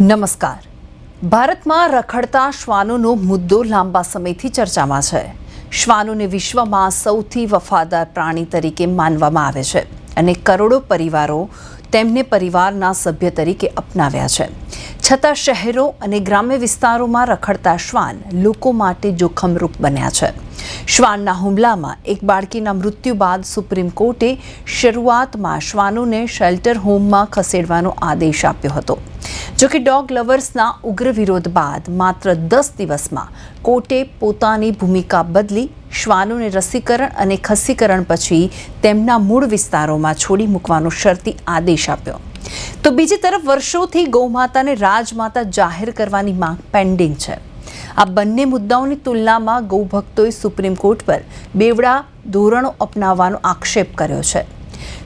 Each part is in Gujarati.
નમસ્કાર. ભારતમાં રખડતા શ્વાનોનો મુદ્દો લાંબા સમયથી ચર્ચામાં છે. શ્વાનોને વિશ્વમાં સૌથી વફાદાર પ્રાણી તરીકે માનવામાં આવે છે અને કરોડો પરિવારો તેમને પરિવારના સભ્ય તરીકે અપનાવ્યા છે. છતાં શહેરો અને ગ્રામ્ય વિસ્તારોમાં રખડતા શ્વાન લોકો માટે જોખમરૂપ બન્યા છે. શ્વાનના હુમલામાં એક બાળકીના મૃત્યુ બાદ સુપ્રીમ કોર્ટે શરૂઆતમાં શ્વાનોને શેલ્ટર હોમમાં ખસેડવાનો આદેશ આપ્યો હતો. જોકે ડોગ લવર્સના ઉગ્ર વિરોધ બાદ માત્ર દસ દિવસમાં કોર્ટે પોતાની ભૂમિકા બદલી શ્વાનોને રસીકરણ અને ખસીકરણ પછી તેમના મૂળ વિસ્તારોમાં છોડી મૂકવાનો શરતી આદેશ આપ્યો. તો બીજી તરફ વર્ષોથી ગૌમાતાને રાજમાતા જાહેર કરવાની માંગ પેન્ડિંગ છે. આ બંને મુદ્દાઓની તુલનામાં ગૌભક્તોએ સુપ્રીમ કોર્ટ પર બેવડા ધોરણો અપનાવવાનો આક્ષેપ કર્યો છે.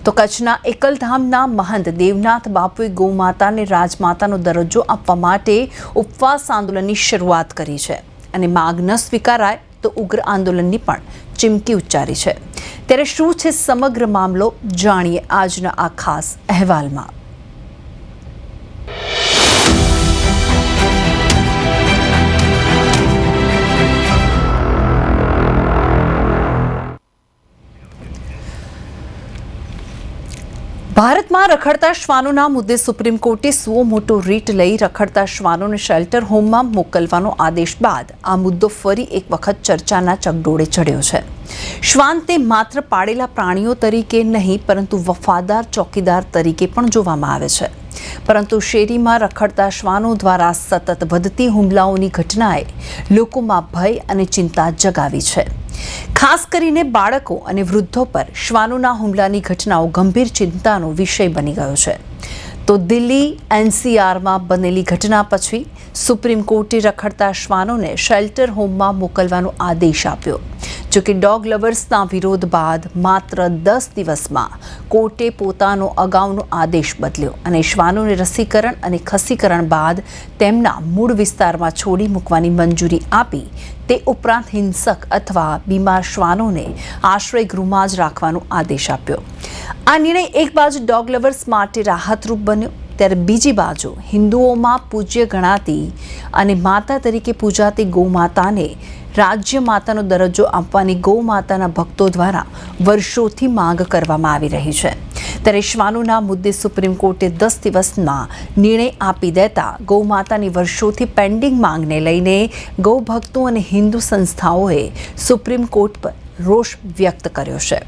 તો કચ્છના એકલધામના મહંત દેવનાથ બાપુએ ગૌમાતાને રાજમાતાનો દરજ્જો આપવા માટે ઉપવાસ આંદોલનની શરૂઆત કરી છે અને માગ ન સ્વીકારાય તો ઉગ્ર આંદોલનની પણ ચીમકી ઉચ્ચારી છે. ત્યારે શું છે સમગ્ર મામલો જાણીએ આજના આ ખાસ અહેવાલમાં. ભારતમાં રખડતા શ્વાનોના મુદ્દે સુપ્રીમ કોર્ટે સુઓ મોટો રીટ લઈ રખડતા શ્વાનોને શેલ્ટર હોમમાં મોકલવાનો આદેશ બાદ આ મુદ્દો ફરી એક વખત ચર્ચાના ચગડોળે ચડ્યો છે. શ્વાન તે માત્ર પાળેલા પ્રાણીઓ તરીકે નહીં, પરંતુ વફાદાર ચોકીદાર તરીકે પણ જોવામાં આવે છે. પરંતુ શેરીમાં રખડતા શ્વાનો દ્વારા સતત વધતી હુમલાઓની ઘટનાએ લોકોમાં ભય અને ચિંતા જગાવી છે. ખાસ કરીને બાળકો અને વૃદ્ધો પર શ્વાનોના હુમલાની ઘટનાઓ ગંભીર ચિંતાનો વિષય બની ગયો છે. તો દિલ્હી એનસીઆરમાં બનેલી ઘટના પછી સુપ્રીમ કોર્ટે રખડતા શ્વાનોને શેલ્ટર હોમમાં મોકલવાનો આદેશ આપ્યો. જોકે ડોગ લવર્સના વિરોધ બાદ માત્ર દસ દિવસમાં કોર્ટે પોતાનો અગાઉનો આદેશ બદલ્યો અને શ્વાનોને રસીકરણ અને ખસીકરણ બાદ તેમના મૂળ વિસ્તારમાં છોડી મૂકવાની મંજૂરી આપી. તે ઉપરાંત હિંસક અથવા બીમાર શ્વાનોને આશ્રય ગૃહમાં જ રાખવાનો આદેશ આપ્યો. આ નિર્ણય એક બાજુ ડોગ લવર્સ માટે રાહતરૂપ બન્યો ત્યારે બીજી બાજુ હિન્દુઓમાં પૂજ્ય ગણાતી અને માતા તરીકે પૂજાતી ગૌમાતાને રાજ્ય માતાનો દરજ્જો આપવાની ગૌમાતાના ભક્તો દ્વારા વર્ષોથી માંગ કરવામાં આવી રહી છે. ત્યારે શ્વાનોના મુદ્દે સુપ્રીમ કોર્ટે દસ દિવસમાં નિર્ણય આપી દેતા ગૌમાતાની વર્ષોથી પેન્ડિંગ માંગને લઈને ગૌભક્તો અને હિન્દુ સંસ્થાઓએ સુપ્રીમ કોર્ટ પર રોષ વ્યક્ત કર્યો છે.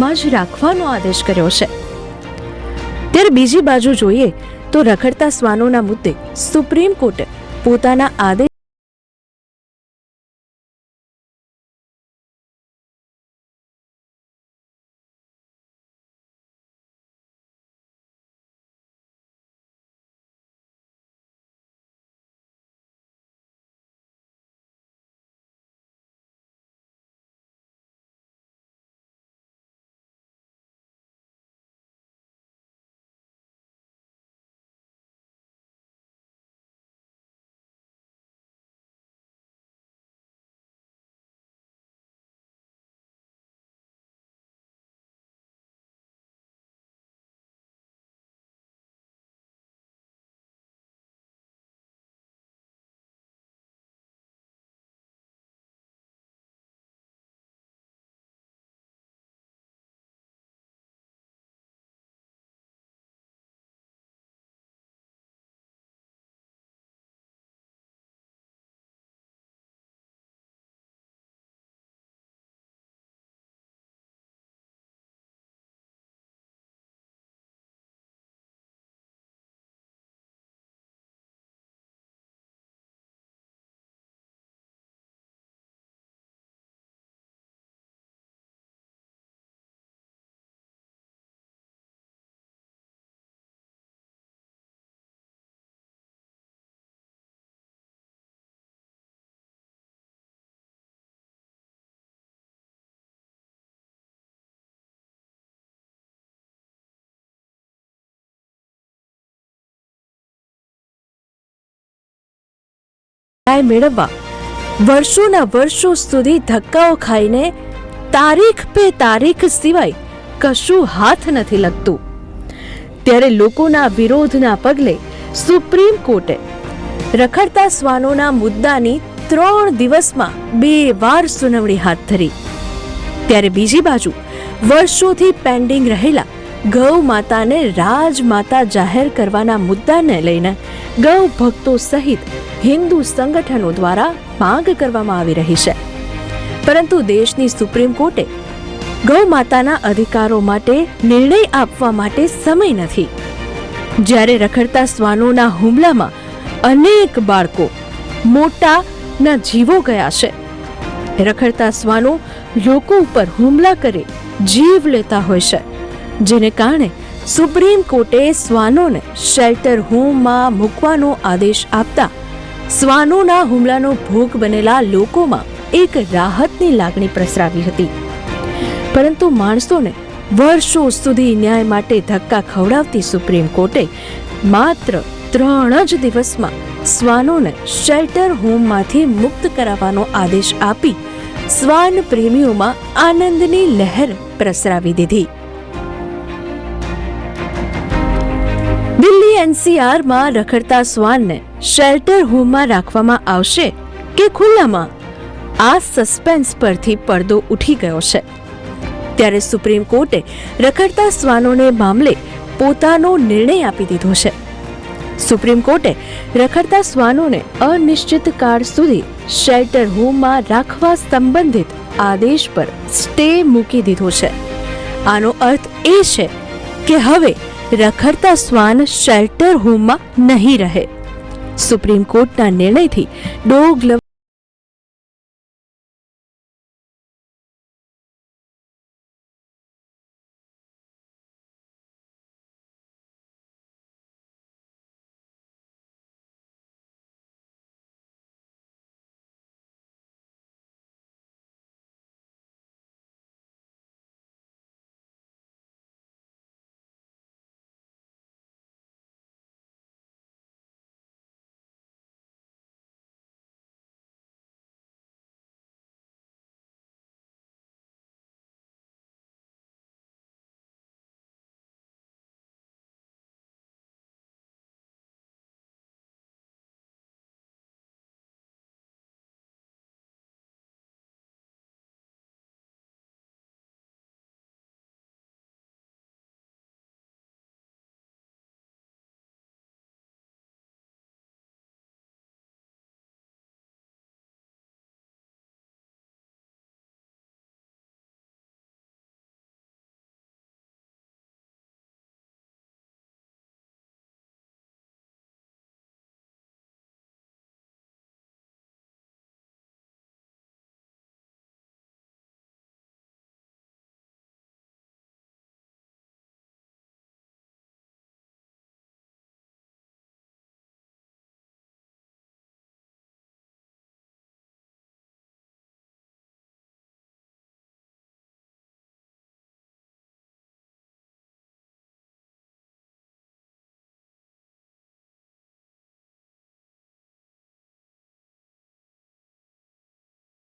માં જ રાખવાનો આદેશ કર્યો છે. ત્યારે બીજી બાજુ જોઈએ તો રખડતા શ્વાનોના મુદ્દે સુપ્રીમ કોર્ટે પોતાના આદેશ ન્યાય મેળવવા. વર્ષોના વર્ષો સુધી ધક્કાઓ ખાઈને તારીખ પે તારીખ સિવાય કશું હાથ નથી લગતું. ત્યારે લોકોના વિરોધના પગલે સુપ્રીમ કોર્ટે રખડતા શ્વાનોના મુદ્દાની ત્રણ દિવસમાં બે વાર સુનાવણી હાથ ધરી. ત્યારે બીજી બાજુ વર્ષોથી પેન્ડિંગ રહેલા ગૌ માતાને રાજમાતા જાહેર કરવાના મુદ્દાને લઈને ગૌ ભક્તો સહિત હિન્દુ સંગઠનો દ્વારા માંગ કરવામાં આવી રહી છે. પરંતુ દેશની સુપ્રીમ કોર્ટે ગૌ માતાના અધિકારો માટે નિર્ણય આપવા માટે સમય નથી. જ્યારે રખડતા શ્વાનોના હુમલામાં અનેક બાળકો મોટાના જીવો ગયા છે. રખડતા શ્વાનો લોકો ઉપર હુમલા કરી જીવ લેતા હોય છે. જેને કારણે સુપ્રીમ કોર્ટે શ્વાનોને શેલ્ટર હોમમાં મૂકવાનો આદેશ આપતા શ્વાનોના હુમલાનો ભોગ બનેલા લોકોમાં એક રાહતની લાગણી પ્રસરાવી હતી. પરંતુ માણસોને વર્ષો સુધી ન્યાય માટે ધક્કા ખવડાવતી સુપ્રીમ કોર્ટે માત્ર ત્રણ જ દિવસમાં શ્વાનોને શેલ્ટર હોમમાંથી મુક્ત કરાવવાનો આદેશ આપી શ્વાન પ્રેમીઓમાં આનંદની લહેર પ્રસરાવી દીધી. એનસીઆરમાં રખડતા શ્વાનને શેલ્ટર હોમમાં રાખવામાં આવશે કે ખુલ્લામાં? આ સસ્પેન્સ પરથી પડદો ઉઠી ગયો છે. ત્યારે સુપ્રીમ કોર્ટે રખડતા શ્વાનોને મામલે પોતાનો નિર્ણય આપી દીધો છે. સુપ્રીમ કોર્ટે રખડતા શ્વાનોને અનિશ્ચિત કાળ સુધી શેલ્ટર હોમમાં રાખવા સંબંધિત આદેશ પર સ્ટે મૂકી દીધો છે. આનો અર્થ એ છે કે હવે રખડતા શ્વાન શેલ્ટર હોમમાં નહીં રહે. સુપ્રીમ કોર્ટના નિર્ણયથી ડોગ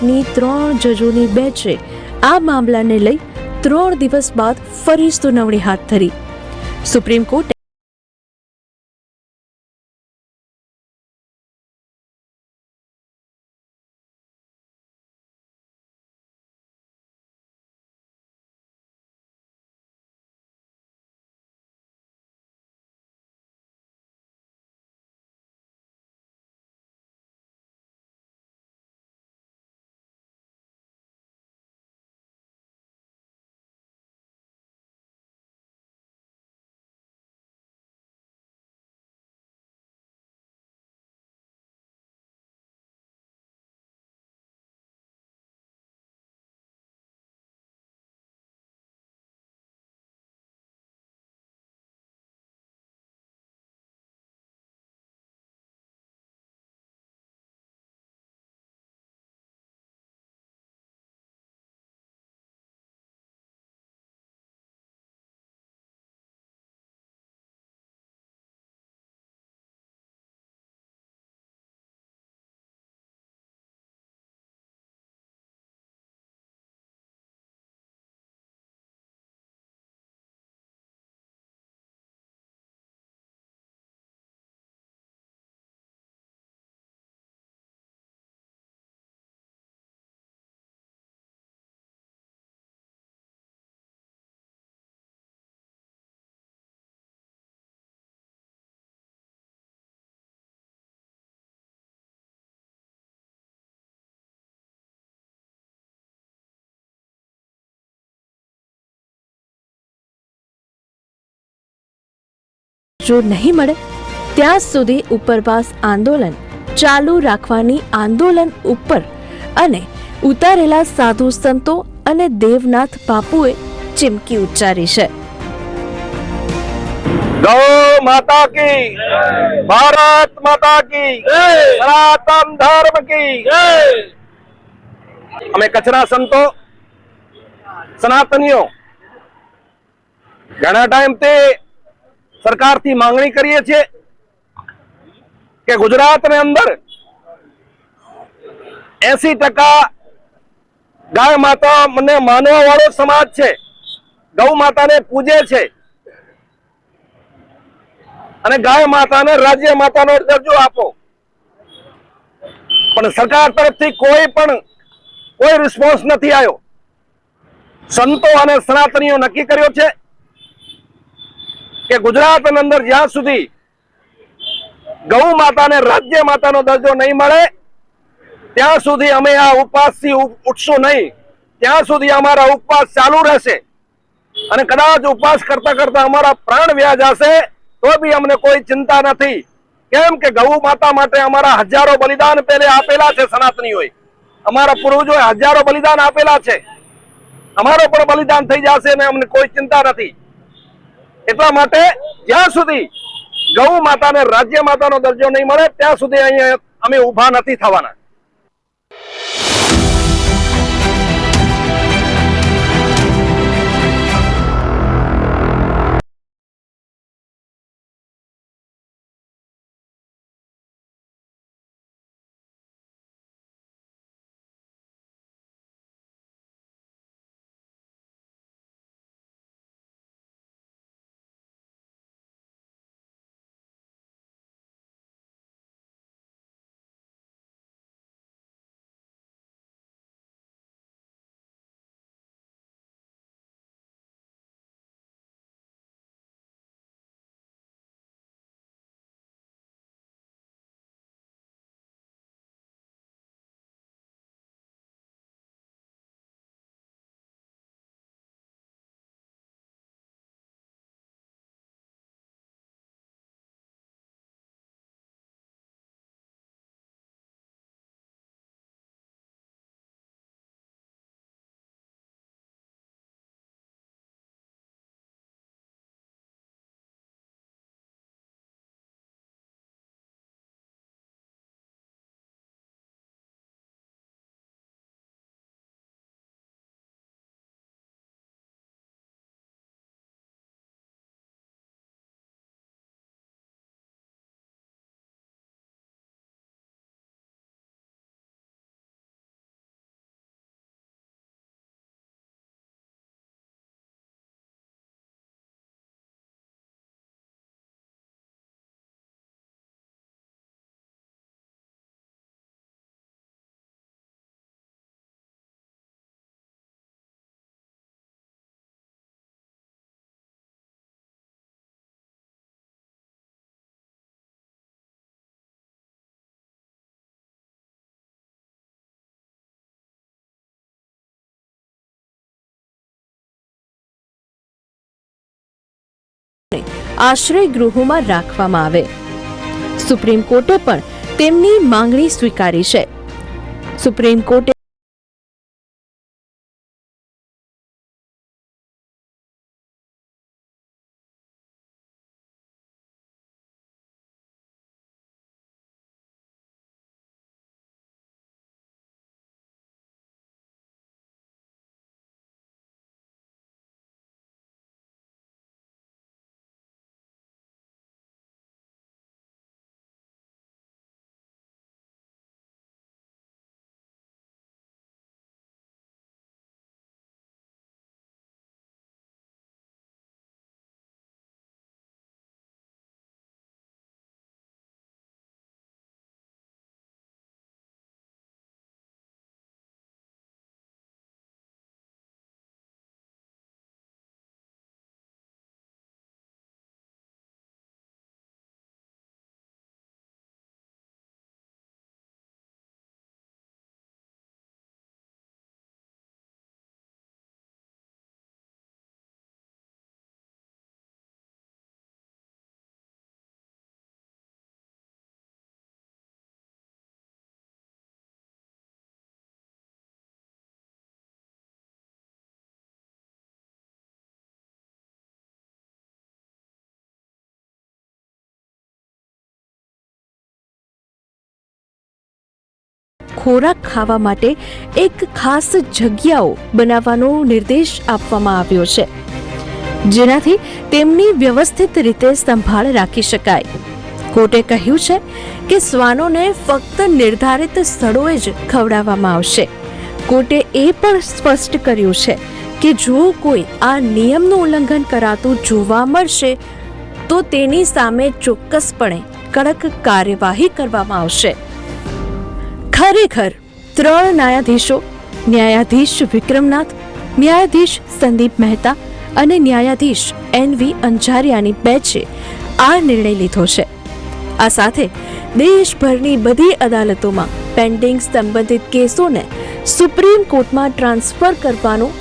કોર્ટની ત્રણ જજોની બેચે આ મામલાને લઈ ત્રણ દિવસ બાદ ફરી સુનાવણી હાથ ધરી. સુપ્રીમ કોર્ટે જો નહીં મળે, ત્યાં સુધી ઉપરવાસ આંદોલન ચાલુ રાખવાની આંદોલન ઉપર અને ઉતારેલા સાધુ સંતો અને દેવનાથ બાપુએ ચીમકી ઉચ્ચારી છે. ગૌ માતા કી, ભારત માતા કી, સનાતન ધર્મ કી. અમે કચરા સંતો, સનાતનીઓ, ઘણા ટાઈમથી સરકારથી માંગણી કરીએ છીએ કે ગુજરાતની અંદર એસી ટકા ગાય માતા મને માનવા વાળો સમાજ છે, ગૌ માતાને પૂજે છે. અને ગાય માતાને રાજ્ય માતાનો દરજ્જો આપો. પણ સરકાર તરફથી કોઈ પણ, કોઈ રિસ્પોન્સ નથી આવ્યો. સંતો અને સનાતનીઓ નક્કી કર્યો છે કે ગુજરાતની અંદર જ્યાં સુધી ગૌ માતાને રાજ્ય માતાનો દરજ્જો નહીં મળે, ત્યાં સુધી અમે આ ઉપવાસથી ઉઠશું નહીં. ત્યાં સુધી અમારા ઉપવાસ ચાલુ રહેશે. અને કદાચ ઉપવાસ કરતા કરતા અમારા પ્રાણ વ્યાજ હશે, તો બી અમને કોઈ ચિંતા નથી. કેમ કે ગૌ માતા માટે અમારા હજારો બલિદાન પહેલે આપેલા છે સનાતનીઓએ. અમારા પૂર્વજોએ હજારો બલિદાન આપેલા છે. અમારો પણ બલિદાન થઈ જશે ને અમને કોઈ ચિંતા નથી. એટલા માટે જ્યાં સુધી ગૌ માતાને રાજ્ય માતાનો દરજ્જો નહીં મળે, ત્યાં સુધી અહીંયા અમે ઊભા નથી થવાના. આશ્રય ગૃહોમાં રાખવામાં આવે. સુપ્રીમ કોર્ટે પણ તેમની માંગણી સ્વીકારી છે. સુપ્રીમ કોર્ટે ખોરાક ખાવા માટે એક ખાસ જગ્યાઓ બનાવવાનો નિર્દેશ આપવામાં આવ્યો છે. જેનાથી તેમની વ્યવસ્થિત રીતે સંભાળ રાખી શકાય. કોર્ટે કહ્યું છે કે શ્વાનોને ફક્ત નિર્ધારિત સ્થળોએ જ ખવડાવવામાં આવશે. કોર્ટે એ પણ સ્પષ્ટ કર્યું છે કે જો કોઈ આ નિયમનું ઉલ્લંઘન કરાતું જોવા મળશે, તો તેની સામે ચોક્કસપણે કડક કાર્યવાહી કરવામાં આવશે. ખરેખર ત્રણ ન્યાયાધીશો, ન્યાયાધીશ વિક્રમનાથ, ન્યાયાધીશ સંદીપ મહેતા અને ન્યાયાધીશ એન વી અંજારિયાની બેચે આ નિર્ણય લીધો છે. આ સાથે દેશભરની બધી અદાલતોમાં પેન્ડિંગ સંબંધિત કેસોને સુપ્રીમ કોર્ટમાં ટ્રાન્સફર કરવાનું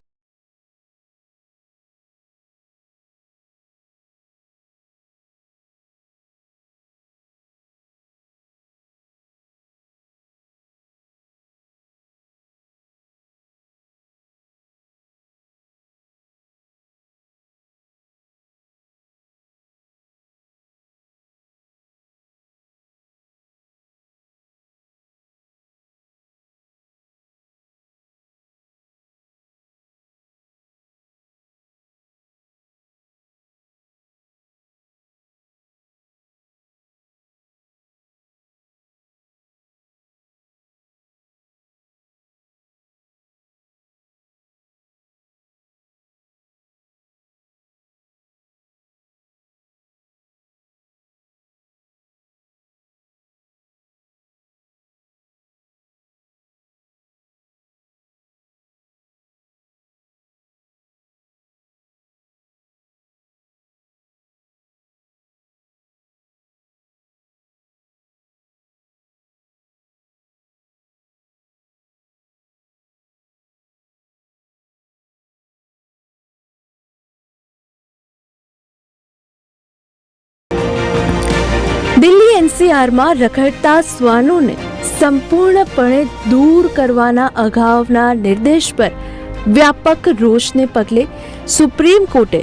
એનસીઆરમાં રખડતા શ્વાનોને સંપૂર્ણપણે દૂર કરવાના અગાઉના નિર્દેશ પર વ્યાપક રોષને પગલે સુપ્રીમ કોર્ટે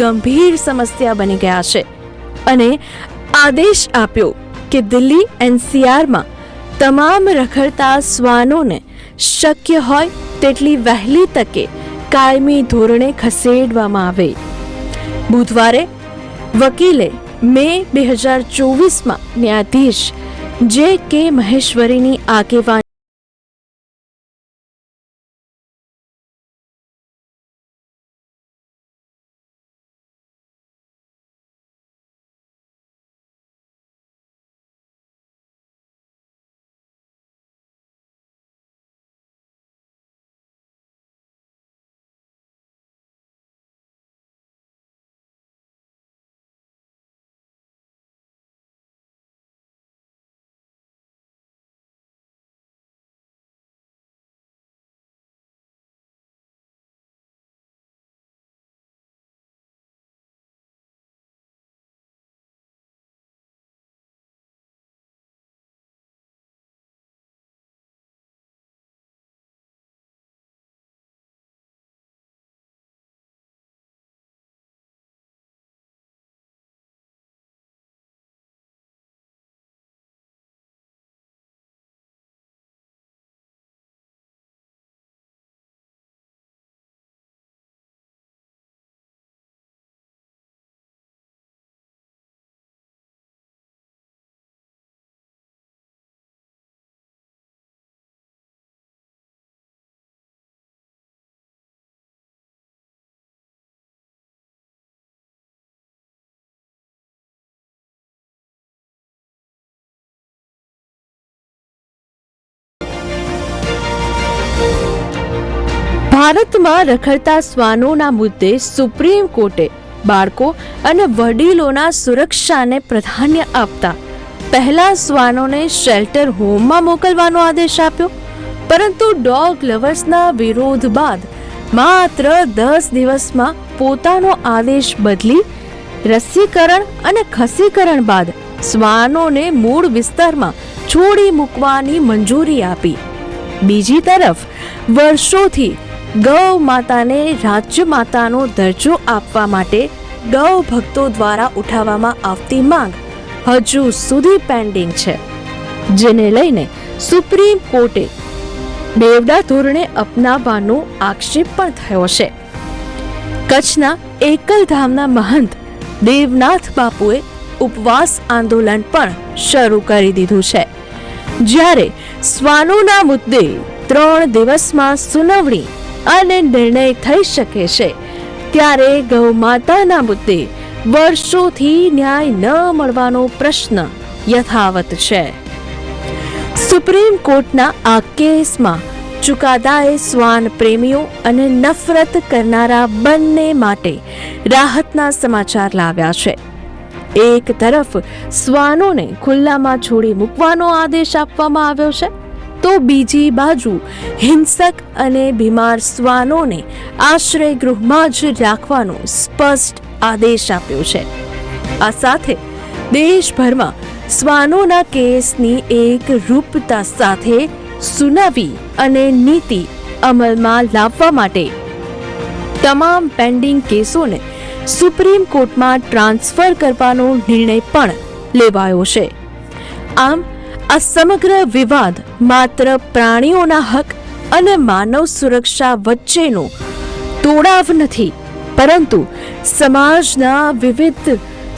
ગંભીર સમસ્યા બની ગયા છે. અને આદેશ આપ્યો કે દિલ્હી એનસીઆરમાં તમામ રખડતા શ્વાનોને શક્ય હોય તેટલી વહેલી તકે કાયમી ધોરણે ખસેડવામાં આવે. બુધવારે વકીલે મે બે હજાર ચોવીસમાં ન્યાયાધીશ જે કે મહેશ્વરીની આગેવાન ભારતમાં રખડતા શ્વાનોના મુદ્દે સુપ્રીમ કોર્ટે બાળકો અને વડીલોના સુરક્ષાને પ્રાધાન્ય આપતા પહેલા શ્વાનોને શેલ્ટર હોમમાં મોકલવાનો આદેશ આપ્યો. પરંતુ ડોગ લવર્સના વિરોધ બાદ માત્ર દસ દિવસમાં પોતાનો આદેશ બદલી રસીકરણ અને ખસીકરણ બાદ શ્વાનોને મૂળ વિસ્તારમાં છોડી મૂકવાની મંજૂરી આપી. બીજી તરફ વર્ષોથી ગૌ માતાને રાજ્ય માતાનો દરજ્જો આપવા માટે ગૌ ભક્તો દ્વારા ઉઠાવવામાં આવતી માંગ હજુ સુધી પેન્ડિંગ છે, જેને લઈને સુપ્રીમ કોર્ટે બેવડા ધોરણે અપનાવવાનો આક્ષેપ પણ થયો છે. કચ્છના એકલધામના મહંત દેવનાથ બાપુએ ઉપવાસ આંદોલન પણ શરૂ કરી દીધું છે. જ્યારે શ્વાનોના મુદ્દે ત્રણ દિવસમાં સુનાવણી અને નિર્ણય થઈ શકે છે. ત્યારે ગૌ માતાના મુદ્દે વર્ષોથી ન્યાય ન મળવાનો પ્રશ્ન યથાવત છે. સુપ્રીમ કોર્ટના આ કેસમાં ચુકાદાએ શ્વાન પ્રેમીઓ અને નફરત કરનારા બંને માટે રાહતના સમાચાર લાવ્યા છે. એક તરફ શ્વાનોને ખુલ્લામાં છોડી મૂકવાનો આદેશ આપવામાં આવ્યો છે તો બીજી બાજુ હિંસક અને બીમાર શ્વાનોને આશ્રય ગૃહમાં જ રાખવાનો સ્પષ્ટ આદેશ આપ્યો છે. આ સાથે દેશભરમાં શ્વાનોના કેસની એક રૂપતા સાથે સુનાવી અને નીતિ અમલમાં લાવવા માટે તમામ પેન્ડિંગ કેસોને સુપ્રીમ કોર્ટમાં ટ્રાન્સફર કરવાનો નિર્ણય પણ લેવાયો છે. આમ આ સમગ્ર વિવાદ માત્ર પ્રાણીઓના હક અને માનવ સુરક્ષા વચ્ચેનો તોડાવ નથી, પરંતુ સમાજના વિવિધ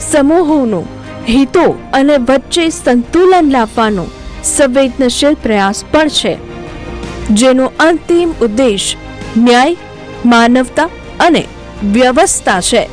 સમૂહોનો હિતો અને વચ્ચે સંતુલન લાવવાનો સંવેદનશીલ પ્રયાસ પણ છે, જેનો અંતિમ ઉદ્દેશ ન્યાય, માનવતા અને વ્યવસ્થા છે.